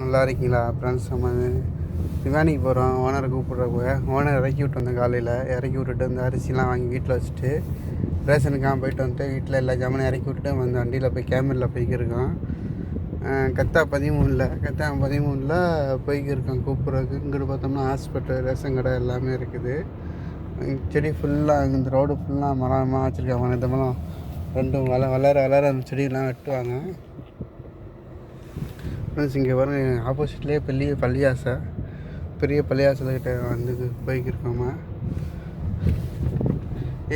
நல்லா இருக்கீங்களா? ஃப்ரெண்ட்ஸ் நம்ம திவானிக்கு போகிறோம் ஓனரை கூப்பிட்ற ஓனர் இறக்கி விட்டு வந்தேன் காலையில் இறக்கி விட்டுட்டு வந்து அரிசிலாம் வாங்கி வீட்டில் வச்சுட்டு ரேஷனுக்காக போயிட்டு வந்துட்டு வீட்டில் எல்லா ஜாமானும் இறக்கி விட்டுட்டு வந்து வண்டியில் போய் கேமரில் போய்க்கிருக்கோம் கத்தா பதிமூணில் கத்தா பதிமூணில் போய்க்கிருக்கோம் கூப்பிட்றதுக்கு. இங்கிட்டு பார்த்தோம்னா ஹாஸ்பிட்டல் ரேஷன் கடை எல்லாமே இருக்குது. செடி ஃபுல்லாக இந்த ரோடு ஃபுல்லாக மரமாக வச்சுருக்காங்க. இந்த மரம் ரெண்டும் வள வளர வளர அந்த செடியெல்லாம் வெட்டுவாங்க. ஃப்ரெண்ட்ஸ் இங்கே வர ஆப்போசிட்லேயே பெரிய பள்ளியாசை. பெரிய பள்ளியாசல்கிட்ட வந்து போய்க்கிருக்கோமா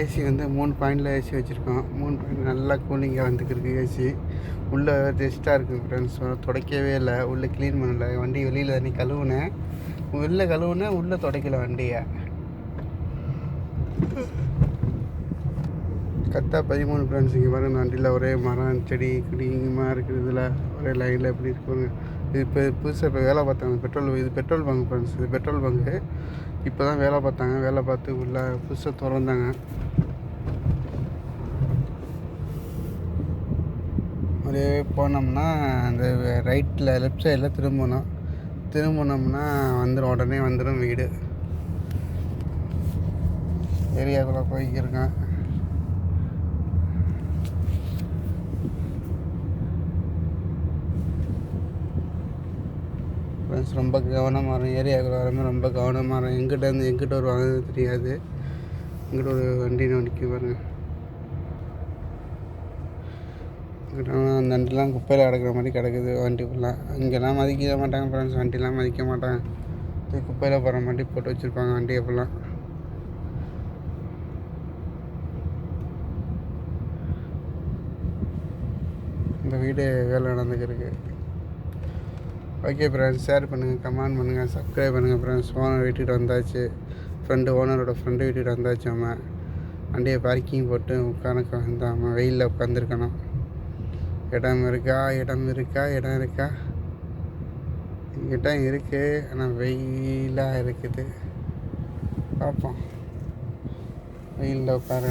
ஏசி வந்து மூணு பாயிண்டில் ஏசி வச்சுருக்கோம் மூணு பாயிண்ட் நல்லா கூலிங்காக வந்துக்கிருக்கு ஏசி உள்ளே டெஸ்ட்டாக இருக்குது ஃப்ரெண்ட்ஸ் துடைக்கவே இல்லை. உள்ளே க்ளீன் பண்ணல. வண்டி வெளியில் தண்ணி கழுவுனேன் உள்ளே கழுவுனேன் உள்ளே துடைக்கல வண்டியை. கரெக்டாக பதிமூணு ஃப்ரெண்ட்ஸ் இங்கே பாருங்கள் நண்டியில் ஒரே மரம் செடி கிடிங்கமாக இருக்கிறதுல இதில். ஒரே லைனில் எப்படி இருக்குங்க இது இப்போ புதுசாக இப்போ வேலை பார்த்தாங்க. பெட்ரோல் இது பெட்ரோல் பங்க் ஃப்ரெண்ட்ஸ் இது பெட்ரோல் பங்கு இப்போ தான் வேலை பார்த்தாங்க. வேலை பார்த்து உள்ள புதுசாக திறந்தாங்க. அப்படியே போனோம்னா அந்த ரைட்டில் லெஃப்ட் சைடில் திரும்பணும் திரும்பினோம்னா வந்துடும் உடனே வந்துடும் வீடு. ஏரியாக்குள்ளே போய்க்கிருக்கேன் ஃப்ரெண்ட்ஸ் ரொம்ப கவனமாக இருக்கும் ஏரியாவுக்குள்ள வரமே ரொம்ப கவனமாக இருக்கும் எங்கிட்டேருந்து எங்கிட்ட வருவாங்கன்னு தெரியாது. எங்கிட்ட ஒரு வண்டி நிற்க பாருங்க. அந்த வண்டிலாம் குப்பையில் கிடக்குற மாதிரி கிடக்குது. வண்டி ஃபுல்லாக இங்கெல்லாம் மதிக்க மாட்டாங்க ஃப்ரெண்ட்ஸ் வண்டிலாம் மதிக்க மாட்டாங்க. குப்பையில் போகிற மாதிரி போட்டு வச்சுருப்பாங்க வண்டியை ஃபுல்லாக இந்த வீடு வேலை நடந்துக்கிருக்கு ஓகே ஃப்ரெண்ட்ஸ் ஷேர் பண்ணுங்கள் கமெண்ட் பண்ணுங்கள் சப்ஸ்கிரைப் பண்ணுங்கள் ஃப்ரெண்ட்ஸ் ஓனர் வீட்டுக்கிட்ட வந்தாச்சு. ஃப்ரெண்டு ஓனரோட ஃப்ரெண்டு வீட்டுக்கிட்ட வந்தாச்சு அவன். வண்டியை பார்க்கிங் போட்டு உட்காரக்க வந்தாம வெயிலில் உட்காந்துருக்கணும் இடம் இருக்கா? இடம் இருக்கா? இடம் இருக்கா? இடம் இருக்குது ஆனால் வெயிலாக இருக்குது. பார்ப்போம். வெயிலில் உட்கார